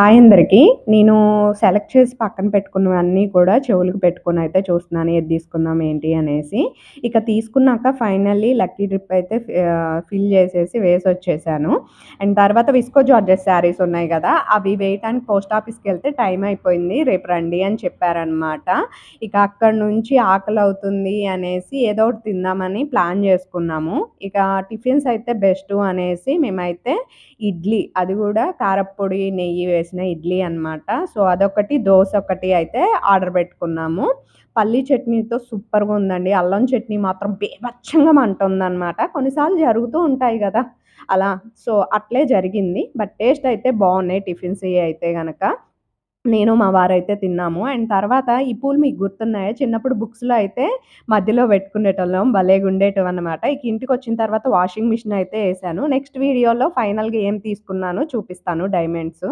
Hi నేను select చేసి పక్కన పెట్టుకున్నవన్నీ కూడా చెవులకు అయితే చూస్తున్నాను. ఏది తీసుకుందాం ఏంటి అనేసి. ఇక తీసుకున్నాక ఫైనల్లీ లక్కీ ట్రిప్ అయితే ఫిల్ చేసేసి వేసి వచ్చేసాను అండ్ తర్వాత విస్కో జార్జెస్ శారీస్ ఉన్నాయి కదా అవి వేయటానికి పోస్ట్ ఆఫీస్కి వెళ్తే టైం అయిపోయింది. రేపు రండి అని చెప్పారనమాట. ఇక అక్కడి నుంచి ఆకలి అవుతుంది అనేసి ఏదో ఒకటి తిందామని ప్లాన్ చేసుకున్నాము. ఇక టిఫిన్స్ అయితే బెస్ట్ అనేసి మేమైతే ఇడ్లీ అది కూడా కారప్పొడి, నెయ్యి చేసిన ఇడ్లీ అనమాట. సో, అదొకటి, దోశ ఒకటి అయితే ఆర్డర్ పెట్టుకున్నాము. పల్లీ చట్నీతో సూపర్‌గా ఉందండి. అల్లం చట్నీ మాత్రం బేభచ్చంగా మంటుందన్నమాట కొన్నిసార్లు జరుగుతూ ఉంటాయి కదా అలా. సో, అట్లే జరిగింది. బట్ టేస్ట్ అయితే బాగున్నాయి టిఫిన్స్ అయితే కనుక నేను మా వారైతే తిన్నాము. అండ్ తర్వాత ఈ పూలు మీకు గుర్తున్నాయా? చిన్నప్పుడు బుక్స్‌లో అయితే మధ్యలో పెట్టుకునేటోళ్ళం. భలే ఉండేటం అనమాట ఇక ఇంటికి వచ్చిన తర్వాత వాషింగ్ మిషన్ అయితే వేసాను నెక్స్ట్ వీడియోలో ఫైనల్‌గా ఏం తీసుకున్నానో చూపిస్తాను డైమండ్స్.